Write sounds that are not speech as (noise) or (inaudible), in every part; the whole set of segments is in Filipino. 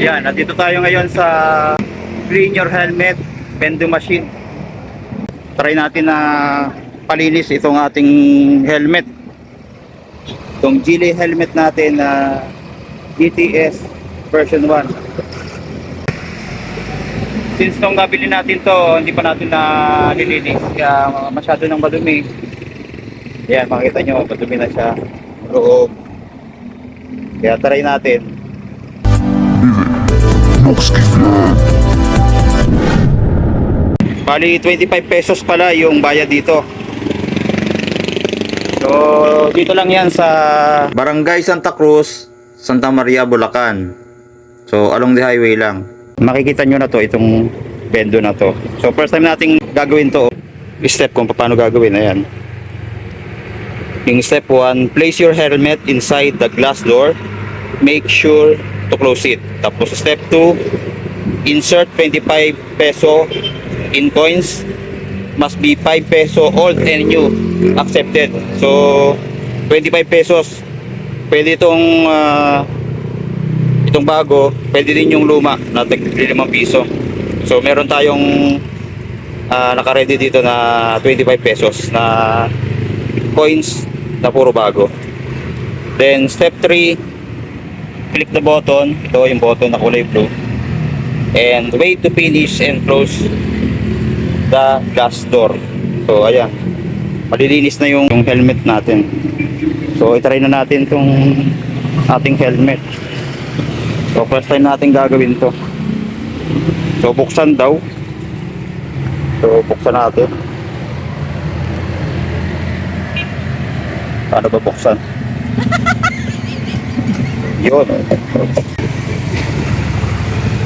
Yan, nandito tayo ngayon sa Clean Your Helmet Vending Machine. Try natin na palinis itong ating helmet. Itong Gili helmet natin na GTS version 1. Since nung nabili natin to, hindi pa natin na nilinis. Kaya masyado nang madumi. Yan, makita nyo, madumi na siya. Loob. Kaya try natin. Bali 25 pesos pala yung bayad dito. So dito lang yan sa Barangay Santa Cruz, Santa Maria, Bulacan. So along the highway lang. Makikita nyo na to itong bendo na to. So first time nating gagawin to. Step kung paano gagawin. Ayan. Yung step 1, place your helmet inside the glass door. Make sure to close it. Tapos step 2, insert 25 peso in coins. Must be 5 peso old and new. Accepted. So, 25 pesos. Pwede itong ah, itong bago. Pwede din yung luma na tag 5 piso. So, meron tayong ah, naka-ready dito na 25 pesos na coins na puro bago. Then step 3, click the button. Ito yung button na kulay blue. And wait to finish and close the glass door. So ayan. Malilinis na yung, yung helmet natin. So itry na natin tong ating helmet. So first time natin gagawin to. So buksan daw. So buksan natin. Paano ba buksan? Yun.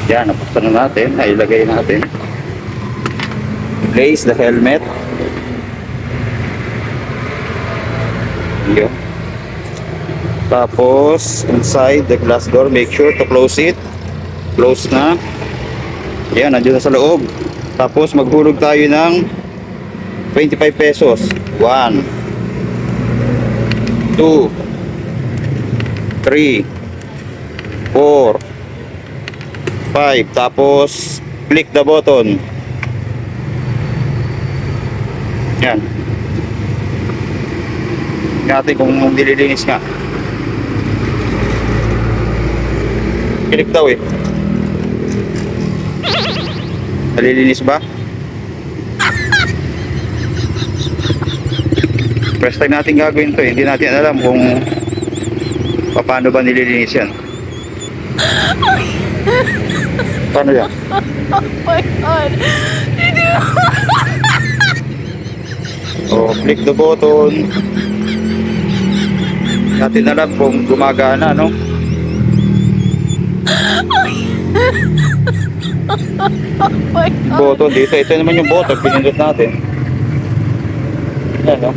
Yan, nabuksan na natin. Ay, ilagay natin. Place the helmet. Yun. Tapos, inside the glass door, make sure to close it. Close na. Yan, nandiyan na sa loob. Tapos, maghulog tayo ng 25 pesos. 1, 2 3 4 5 tapos click the button yan natin kung nililinis nga click daw eh nalilinis ba? First time natin gagawin to, eh. hindi natin alam kung paano ba nililinis yan. Paano yan? Oh my god. O, click the button. Natin alam kung gumagana, no? Oh. Button dito. Ito naman yung button. Pinindot natin. Yan, no?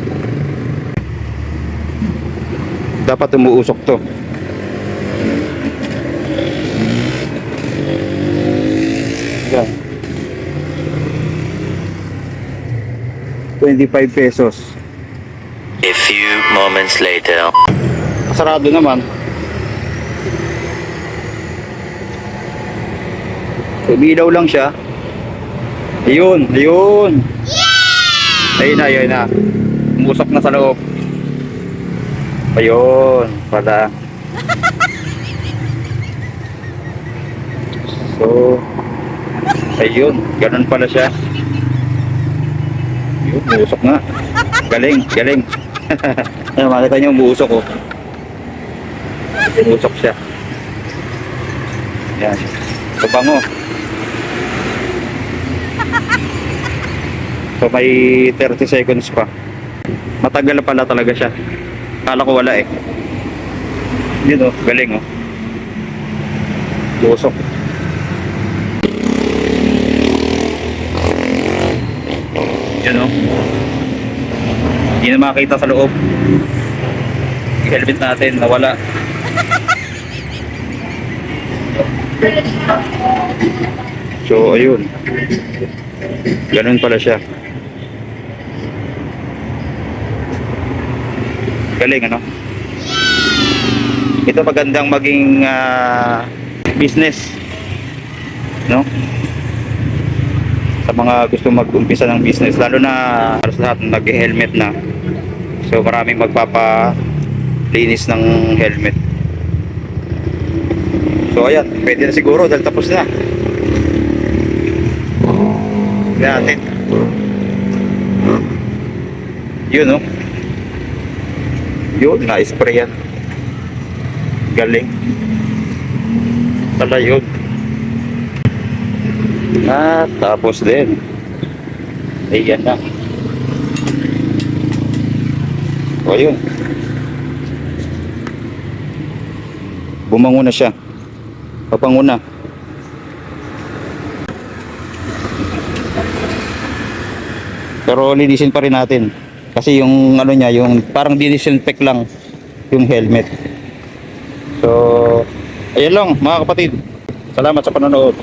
Dapat umuusok to. 25 pesos. A few moments later. Sarado naman. Umilaw lang siya. Ayun, ayun. Ayun na, ayun na. Umusok na sa loob. Ayun, pala. (laughs) So, ayun, ganun pala siya. Ayun, umusok nga. Galing, galing. (laughs) Ayun, makita niyo umusok oh. Umusok siya. Yan. Kabango. So may 30 seconds pa. Matagal na pala talaga siya. Kala ko wala eh. Yun oh, galing oh. Usok. Yun oh. Hindi na makita sa loob. Yung helmet natin, nawala. So, ayun. Ganun pala siya. Galing, ano? Ito magandang maging ah, business no? Mga gusto mag-umpisa ng business, lalo na halos lahat nag-helmet na. So maraming magpapalinis ng helmet. So ayan, pwede na siguro dahil tapos na. Natin. Yun no. Yun, na-spray yan. Galing. Pala yun. Ah, tapos din. Ayan na. O yun. Bumango na siya. Papango na. Pero linisin pa rin natin. Kasi yung ano niya, yung parang disinfect lang yung helmet. So, ayun lang mga kapatid. Salamat sa panonood.